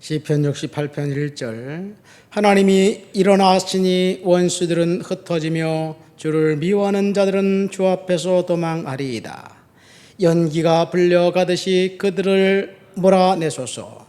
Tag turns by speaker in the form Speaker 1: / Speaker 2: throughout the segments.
Speaker 1: 시편 68편 1절 하나님이 일어나시니 원수들은 흩어지며 주를 미워하는 자들은 주 앞에서 도망하리이다. 연기가 불려가듯이 그들을 몰아내소서.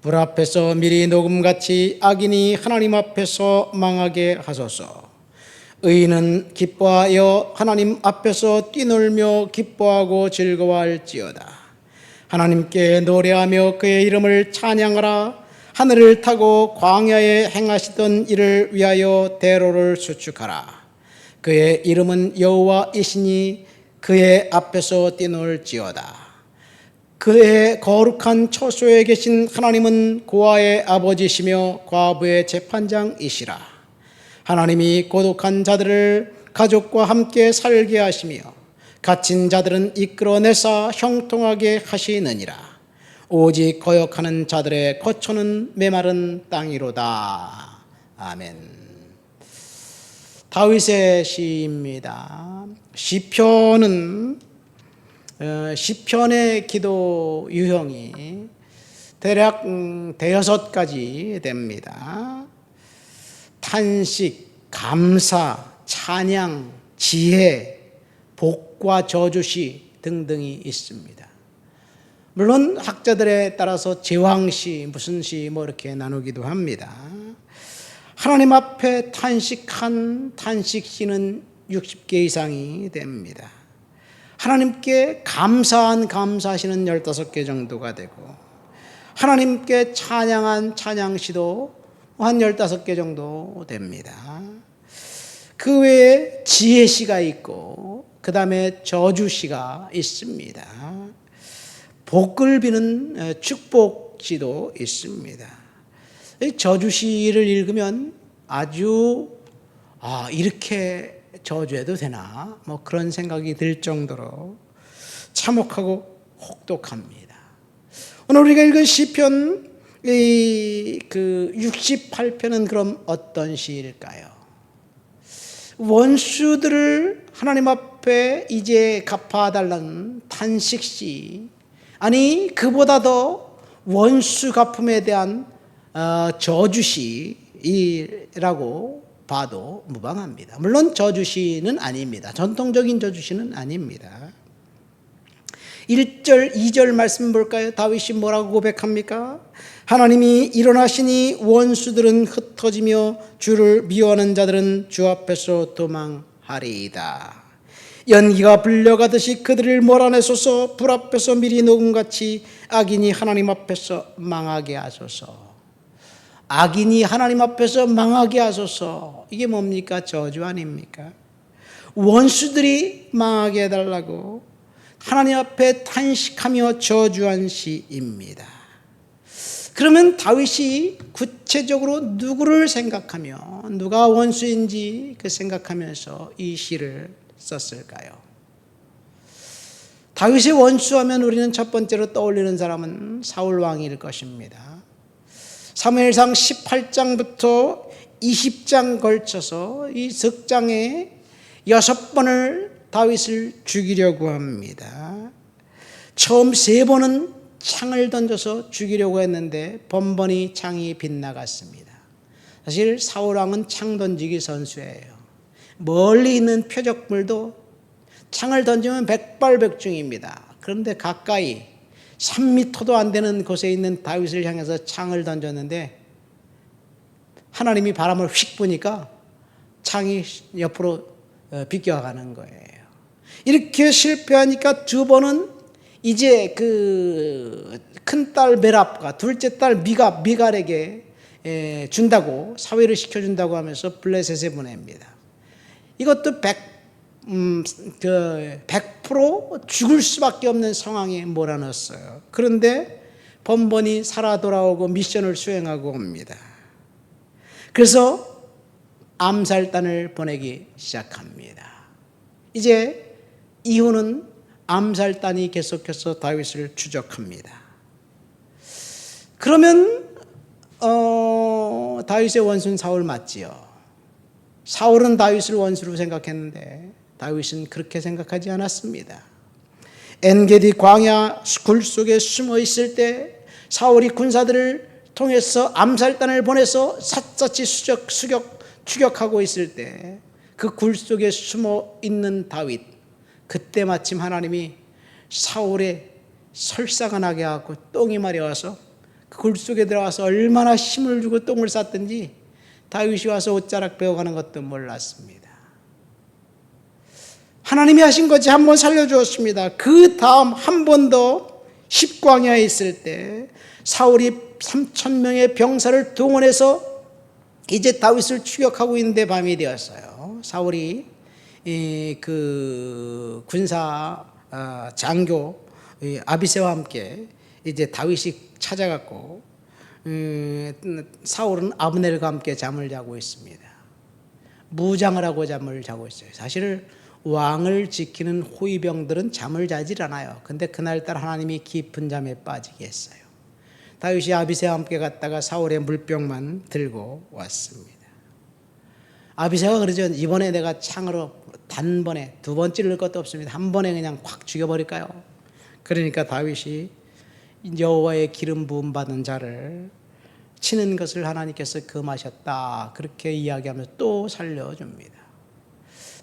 Speaker 1: 불 앞에서 미리 녹음같이 악인이 하나님 앞에서 망하게 하소서. 의인은 기뻐하여 하나님 앞에서 뛰놀며 기뻐하고 즐거워할지어다. 하나님께 노래하며 그의 이름을 찬양하라. 하늘을 타고 광야에 행하시던 일을 위하여 대로를 수축하라. 그의 이름은 여호와이시니 그의 앞에서 뛰놀지어다. 그의 거룩한 처소에 계신 하나님은 고아의 아버지시며 과부의 재판장이시라. 하나님이 고독한 자들을 가족과 함께 살게 하시며 갇힌 자들은 이끌어내사 형통하게 하시느니라. 오직 거역하는 자들의 거처는 메마른 땅이로다. 아멘. 다윗의 시입니다. 시편은 어, 시편의 기도 유형이 대략 음, 대여섯 가지 됩니다. 탄식, 감사, 찬양, 지혜, 복 과 저주시 등등이 있습니다. 물론 학자들에 따라서 제왕시, 무슨 시 뭐 이렇게 나누기도 합니다. 하나님 앞에 탄식한 탄식시는 60개 이상이 됩니다. 하나님께 감사한 감사시는 15개 정도가 되고 하나님께 찬양한 찬양시도 한 15개 정도 됩니다. 그 외에 지혜시가 있고 그 다음에 저주시가 있습니다. 복을 비는 축복시도 있습니다. 저주시를 읽으면 아주 아 이렇게 저주해도 되나 뭐 그런 생각이 들 정도로 참혹하고 혹독합니다. 오늘 우리가 읽은 시편 그 68편은 그럼 어떤 시일까요? 원수들을 하나님 앞 에 이제 갚아달라는 탄식시 아니 그보다 더 원수 갚음에 대한 어, 저주시라고 봐도 무방합니다. 물론 저주시는 아닙니다. 전통적인 저주시는 아닙니다. 1절, 2절 말씀 볼까요? 다윗이 뭐라고 고백합니까? 하나님이 일어나시니 원수들은 흩어지며 주를 미워하는 자들은 주 앞에서 도망하리이다. 연기가 불려가듯이 그들을 몰아내소서 불 앞에서 미리 녹음 같이 악인이 하나님 앞에서 망하게 하소서. 악인이 하나님 앞에서 망하게 하소서. 이게 뭡니까? 저주 아닙니까? 원수들이 망하게 해달라고 하나님 앞에 탄식하며 저주한 시입니다. 그러면 다윗이 구체적으로 누구를 생각하며 누가 원수인지 그 생각하면서 이 시를 썼을까요? 다윗의 원수하면 우리는 첫 번째로 떠올리는 사람은 사울 왕일 것입니다. 사무엘상 18장부터 20장 걸쳐서 이 석장에 여섯 번을 다윗을 죽이려고 합니다. 처음 세 번은 창을 던져서 죽이려고 했는데 번번이 창이 빗나갔습니다. 사실 사울 왕은 창 던지기 선수예요. 멀리 있는 표적물도 창을 던지면 백발백중입니다. 그런데 가까이 3미터도 안 되는 곳에 있는 다윗을 향해서 창을 던졌는데 하나님이 바람을 휙 부니까 창이 옆으로 비껴가는 거예요. 이렇게 실패하니까 두 번은 이제 그 큰 딸 메랍과 둘째 딸 미갑 미갈에게 준다고 사회를 시켜준다고 하면서 블레셋에 보냅니다. 이것도 100, 음, 그 100% 죽을 수밖에 없는 상황에 몰아넣었어요. 그런데 번번이 살아 돌아오고 미션을 수행하고 옵니다. 그래서 암살단을 보내기 시작합니다. 이제 이후는 암살단이 계속해서 다윗을 추적합니다. 그러면 어, 다윗의 원수는 사울 맞지요. 사울은 다윗을 원수로 생각했는데 다윗은 그렇게 생각하지 않았습니다. 엔게디 광야 굴 속에 숨어 있을 때 사울이 군사들을 통해서 암살단을 보내서 샅샅이 수적, 수격, 추격하고 있을 때 그 굴 속에 숨어 있는 다윗 그때 마침 하나님이 사울의 설사가 나게 하고 똥이 마려워서 그 굴 속에 들어가서 얼마나 힘을 주고 똥을 쌌든지 다윗이 와서 옷자락 베어가는 것도 몰랐습니다. 하나님이 하신 것이 한번 살려주었습니다. 그 다음 한 번 더 십광야에 있을 때 사울이 3천 명의 병사를 동원해서 이제 다윗을 추격하고 있는데 밤이 되었어요. 사울이 이그 군사 아, 장교 이 아비세와 함께 이제 다윗이 찾아갔고 음, 사울은 아브넬과 함께 잠을 자고 있습니다. 무장을 하고 잠을 자고 있어요. 사실 왕을 지키는 호위병들은 잠을 자질 않아요. 근데 그날따라 하나님이 깊은 잠에 빠지게 했어요. 다윗이 아비세와 함께 갔다가 사울의 물병만 들고 왔습니다. 아비세가 그러죠. 이번에 내가 창으로 단번에 두 번 찌를 것도 없습니다. 한 번에 그냥 확 죽여버릴까요? 그러니까 다윗이 여호와의 기름 부음 받은 자를 치는 것을 하나님께서 금하셨다. 그렇게 이야기하면서 또 살려줍니다.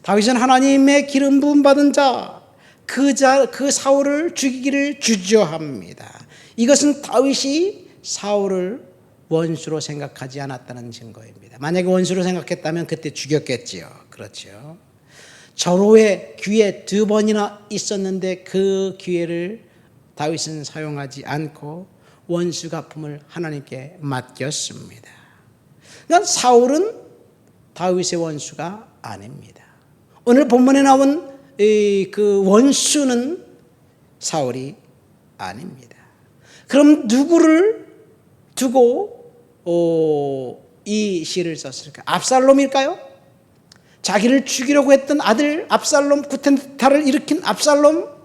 Speaker 1: 다윗은 하나님의 기름 부음 받은 자, 그 자, 그 사울을 죽이기를 주저합니다. 이것은 다윗이 사울을 원수로 생각하지 않았다는 증거입니다. 만약에 원수로 생각했다면 그때 죽였겠지요. 그렇죠. 절호의 기회 두 번이나 있었는데 그 기회를 다윗은 사용하지 않고 원수 갚음을 하나님께 맡겼습니다. 그러니까 사울은 다윗의 원수가 아닙니다. 오늘 본문에 나온 그 원수는 사울이 아닙니다. 그럼 누구를 두고 어, 이 시를 썼을까? 압살롬일까요? 자기를 죽이려고 했던 아들 압살롬 구텐타를 일으킨 압살롬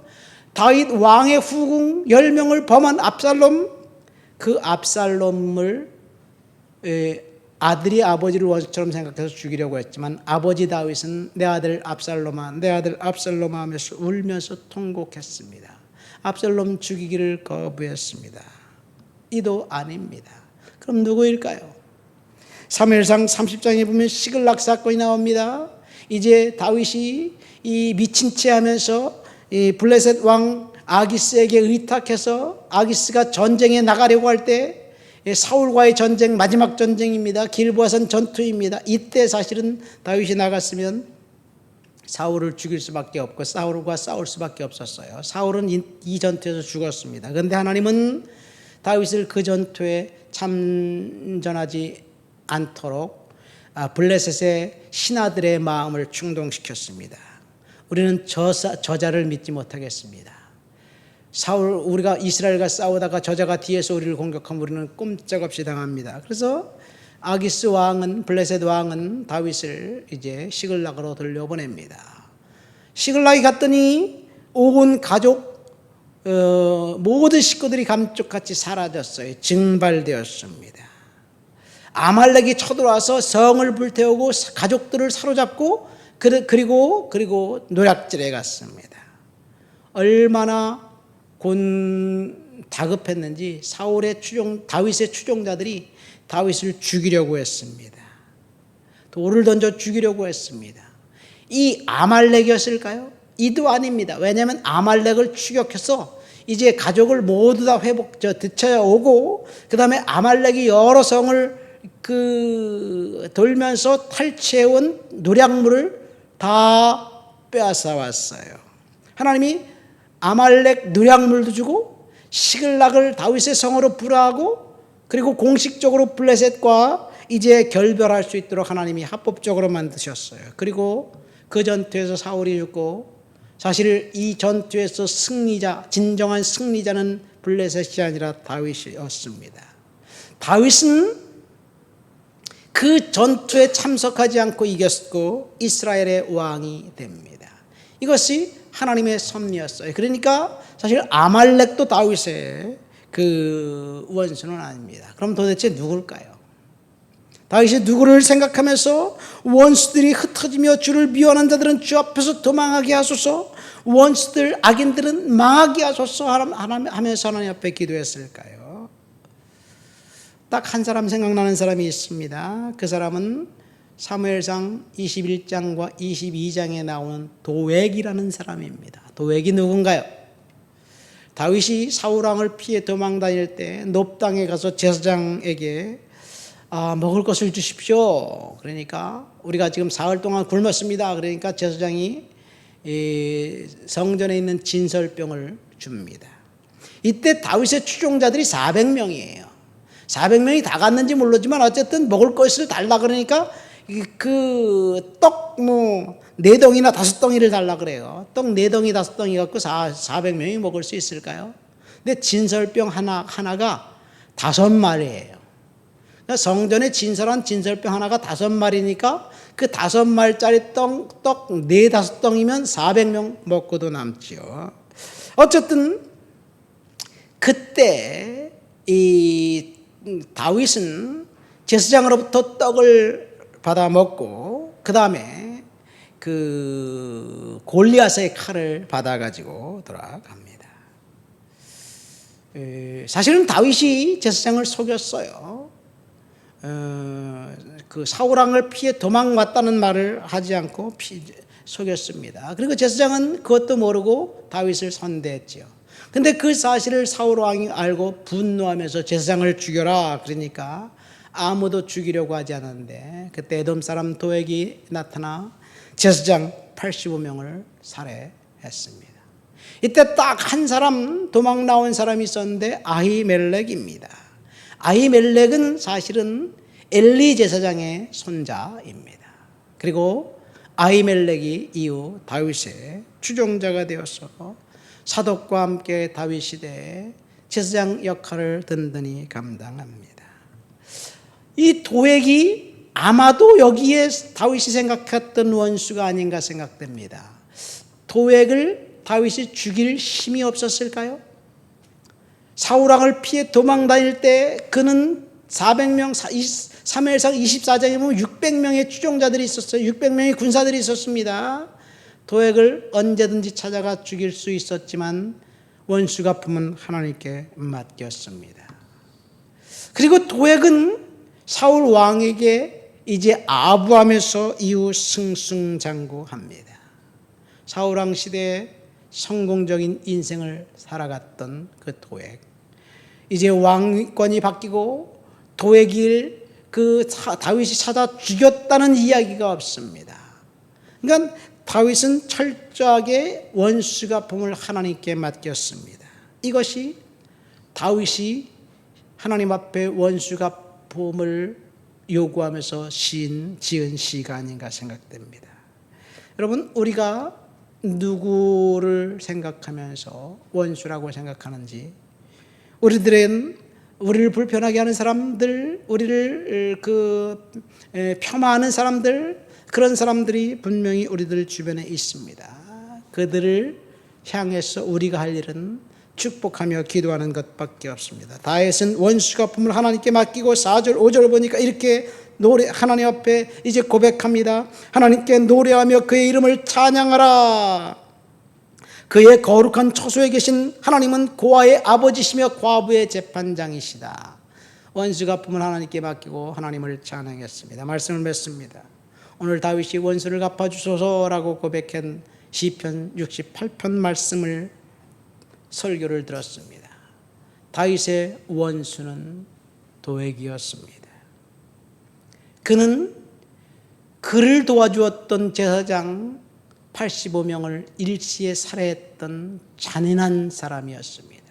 Speaker 1: 다윗 왕의 후궁 10명을 범한 압살롬 그 압살롬을 아들이 아버지를 원수처럼 생각해서 죽이려고 했지만 아버지 다윗은 내 아들 압살롬아 내 아들 압살롬아 하면서 울면서 통곡했습니다. 압살롬 죽이기를 거부했습니다. 이도 아닙니다. 그럼 누구일까요? 3일상 30장에 보면 시글락 사건이 나옵니다. 이제 다윗이 이 미친 채 하면서 이 블레셋 왕 아기스에게 의탁해서 아기스가 전쟁에 나가려고 할 때 사울과의 전쟁 마지막 전쟁입니다. 길보아산 전투입니다. 이때 사실은 다윗이 나갔으면 사울을 죽일 수밖에 없고 사울과 싸울 수밖에 없었어요. 사울은 이, 이 전투에서 죽었습니다. 그런데 하나님은 다윗을 그 전투에 참전하지 않도록 아, 블레셋의 신하들의 마음을 충동시켰습니다. 우리는 저사, 저자를 믿지 못하겠습니다. 사울 우리가 이스라엘과 싸우다가 저자가 뒤에서 우리를 공격하면 우리는 꼼짝없이 당합니다. 그래서 아기스 왕은 블레셋 왕은 다윗을 이제 시글락으로 돌려보냅니다. 시글락이 갔더니 온 가족 어, 모든 식구들이 감쪽같이 사라졌어요. 증발되었습니다. 아말렉이 쳐들어와서 성을 불태우고 가족들을 사로잡고 그리고 그리고 노략질해 갔습니다. 얼마나 곤 다급했는지 사울의 추종 다윗의 추종자들이 다윗을 죽이려고 했습니다. 돌을 던져 죽이려고 했습니다. 이 아말렉이었을까요? 이도 아닙니다. 왜냐하면 아말렉을 추격해서 이제 가족을 모두 다 회복 저 되찾아 오고 그 다음에 아말렉이 여러 성을 그 돌면서 탈취해온 노략물을 다 빼앗아 왔어요. 하나님이 아말렉 노략물도 주고 시글락을 다윗의 성으로 불하고 그리고 공식적으로 블레셋과 이제 결별할 수 있도록 하나님이 합법적으로 만드셨어요. 그리고 그 전투에서 사울이 죽고 사실 이 전투에서 승리자, 진정한 승리자는 블레셋이 아니라 다윗이었습니다. 다윗은 그 전투에 참석하지 않고 이겼고 이스라엘의 왕이 됩니다. 이것이 하나님의 섭리였어요. 그러니까 사실 아말렉도 다윗의 그 원수는 아닙니다. 그럼 도대체 누굴까요? 다윗이 누구를 생각하면서 원수들이 흩어지며 주를 미워하는 자들은 주 앞에서 도망하게 하소서 원수들 악인들은 망하게 하소서 하면서 하나님 앞에 기도했을까요? 딱 한 사람 생각나는 사람이 있습니다. 그 사람은 사무엘상 21장과 22장에 나오는 도액이라는 사람입니다. 도액이 누군가요? 다윗이 사울왕을 피해 도망 다닐 때 높당에 가서 제사장에게 아, 먹을 것을 주십시오. 그러니까 우리가 지금 사흘 동안 굶었습니다. 그러니까 제사장이 이 성전에 있는 진설병을 줍니다. 이때 다윗의 추종자들이 400명이에요. 400명이 다 갔는지 모르지만 어쨌든 먹을 것을 달라 그러니까 그 떡 뭐 네 덩이나 다섯 덩이를 달라 그래요. 떡 네 덩이 다섯 덩이 갖고 400명이 먹을 수 있을까요? 근데 진설병 하나 하나가 다섯 마리예요. 그러니까 성전에 진설한 진설병 하나가 다섯 마리니까 그 다섯 마리짜리 떡, 떡 네 다섯 덩이면 400명 먹고도 남지요. 어쨌든 그때 이 다윗은 제사장으로부터 떡을 받아 먹고 그 다음에 그 골리앗의 칼을 받아 가지고 돌아갑니다. 에, 사실은 다윗이 제사장을 속였어요. 어, 그 사울왕을 피해 도망 왔다는 말을 하지 않고 피, 속였습니다. 그리고 제사장은 그것도 모르고 다윗을 선대했지요. 근데 그 사실을 사울 왕이 알고 분노하면서 제사장을 죽여라 그러니까 아무도 죽이려고 하지 않았는데 그때 에돔 사람 도액이 나타나 제사장 85명을 살해했습니다. 이때 딱 한 사람 도망 나온 사람이 있었는데 아히멜렉입니다. 아히멜렉은 사실은 엘리 제사장의 손자입니다. 그리고 아히멜렉이 이후 다윗의 추종자가 되어서 사독과 함께 다윗 시대에 제사장 역할을 든든히 감당합니다. 이 도액이 아마도 여기에 다윗이 생각했던 원수가 아닌가 생각됩니다. 도액을 다윗이 죽일 힘이 없었을까요? 사울왕을 피해 도망 다닐 때 그는 400명, 3일상 24장에 보면 600명의 추종자들이 있었어요. 600명의 군사들이 있었습니다. 도액을 언제든지 찾아가 죽일 수 있었지만 원수가 품은 하나님께 맡겼습니다. 그리고 도액은 사울 왕에게 이제 아부함에서 이후 승승장구합니다. 사울 왕 시대에 성공적인 인생을 살아갔던 그 도액. 이제 왕권이 바뀌고 도액을 그 다윗이 찾아 죽였다는 이야기가 없습니다. 그러니까 다윗은 철저하게 원수 가 품을 하나님께 맡겼습니다. 이것이 다윗이 하나님 앞에 원수 가 품을 요구하면서 시인 지은 시가 아닌가 생각됩니다. 여러분 우리가 누구를 생각하면서 원수라고 생각하는지 우리들은 우리를 불편하게 하는 사람들, 우리를 그 폄하하는 사람들 그런 사람들이 분명히 우리들 주변에 있습니다. 그들을 향해서 우리가 할 일은 축복하며 기도하는 것밖에 없습니다. 다윗은 원수가 품을 하나님께 맡기고 4절 5절 보니까 이렇게 노래 하나님 앞에 이제 고백합니다. 하나님께 노래하며 그의 이름을 찬양하라. 그의 거룩한 처소에 계신 하나님은 고아의 아버지시며 과부의 재판장이시다. 원수가 품을 하나님께 맡기고 하나님을 찬양했습니다. 말씀을 맺습니다. 오늘 다윗이 원수를 갚아주소서라고 고백한 시편 68편 말씀을 설교를 들었습니다. 다윗의 원수는 도액이었습니다. 그는 그를 도와주었던 제사장 85명을 일시에 살해했던 잔인한 사람이었습니다.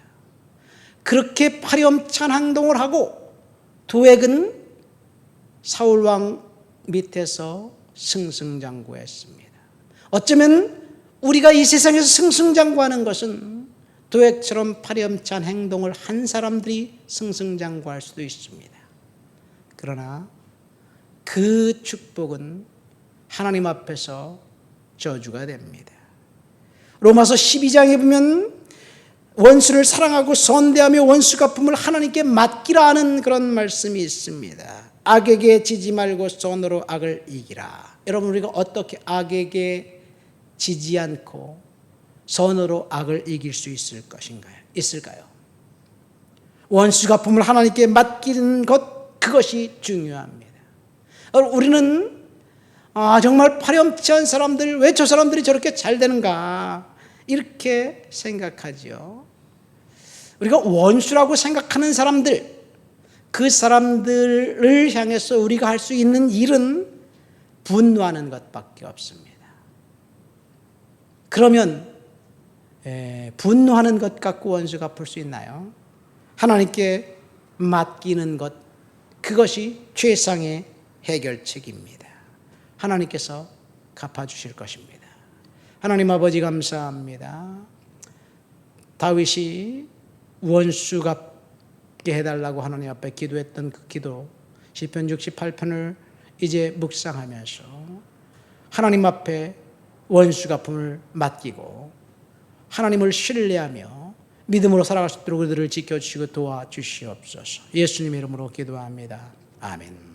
Speaker 1: 그렇게 파렴치한 행동을 하고 도액은 사울왕 밑에서 승승장구했습니다. 어쩌면 우리가 이 세상에서 승승장구하는 것은 도액처럼 파렴치한 행동을 한 사람들이 승승장구할 수도 있습니다. 그러나 그 축복은 하나님 앞에서 저주가 됩니다. 로마서 12장에 보면 원수를 사랑하고 선대하며 원수 갚음을 하나님께 맡기라 하는 그런 말씀이 있습니다. 악에게 지지 말고 손으로 악을 이기라. 여러분 우리가 어떻게 악에게 지지 않고 선으로 악을 이길 수 있을 것인가요? 있을까요? 원수 갚음을 하나님께 맡기는 것 그것이 중요합니다. 어, 우리는 아, 정말 파렴치한 사람들, 왜 저 사람들이 저렇게 잘 되는가? 이렇게 생각하지요. 우리가 원수라고 생각하는 사람들, 그 사람들을 향해서 우리가 할 수 있는 일은 분노하는 것밖에 없습니다. 그러면 에, 분노하는 것 갖고 원수 갚을 수 있나요? 하나님께 맡기는 것, 그것이 최상의 해결책입니다. 하나님께서 갚아주실 것입니다. 하나님 아버지 감사합니다. 다윗이 원수 갚 게 해달라고 하나님 앞에 기도했던 그 기도, 시편 68편을 이제 묵상하면서 하나님 앞에 원수 갚음을 맡기고 하나님을 신뢰하며 믿음으로 살아갈 수 있도록 그들을 지켜주시고 도와주시옵소서. 예수님의 이름으로 기도합니다. 아멘.